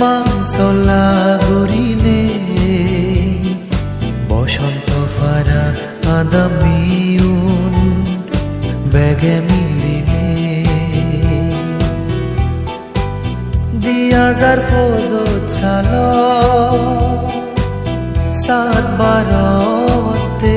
তেমাং গুৰিনে বসন্ত ফারা আদামিউন বেগে মিলিনে। দিয়াজার ফৌজত ছাল সাত বারতে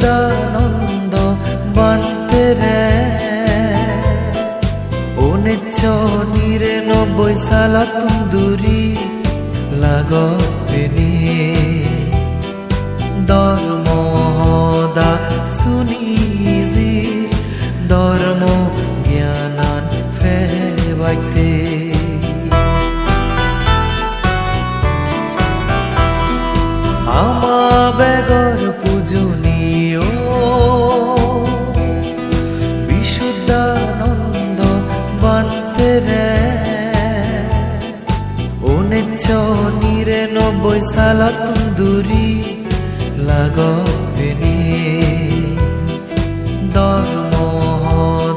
বিশুদ্ধানন্দ বানতে রে। উনিশশো নিরানব্বই সালত দূরি লাগবেনি নিরানব্বই সালত দূরি লাগবেনি।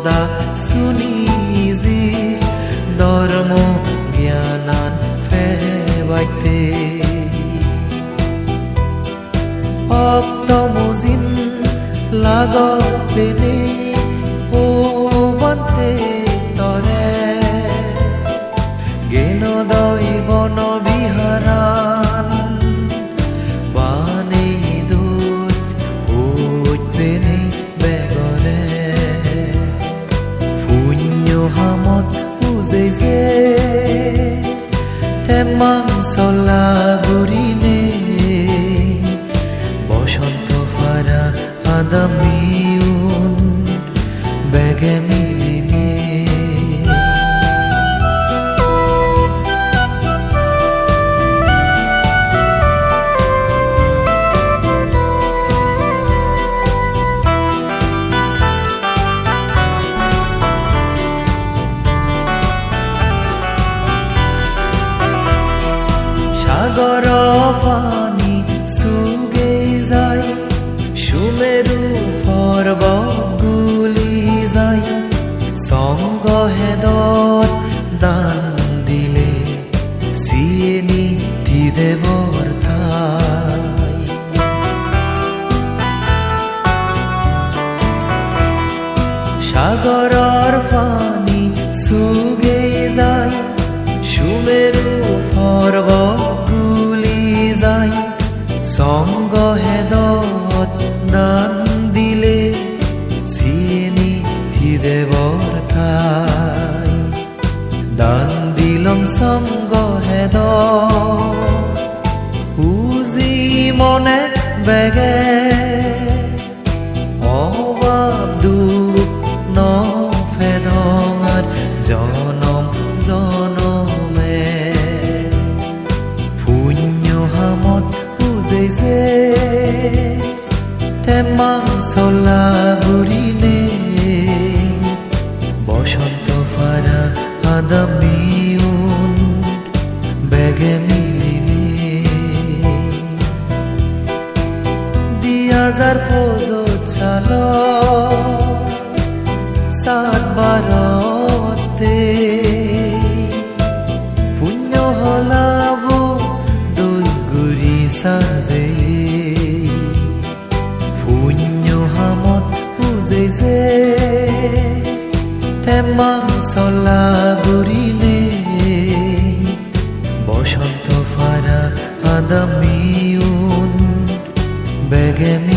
দা সুনিজি ধর্ম জ্ঞানান ফেবাইতে অক্তমজিন লাগবেনে পুজে যে তেমাং চলা গুৰিনে বসন্ত ফারা আদামিউন সাগর পানি সুগে যায় সুমেরু পর্ব গুলি যায়। সঙ্গ হেদত দান দিলে সিয়েনি দেবর ঠাই সাগরর বেগে। অভাব দুখ ন জনম জনমে দিয়াজার ফৌজত ছাল সাত বারতে। পুণ্য হলাব দোলগুৰি সাজে। পুণ্য হামত পুজে যে তেমাং চলা গুৰিনে বসন্ত ফারা আদামিউন বেগে মিলি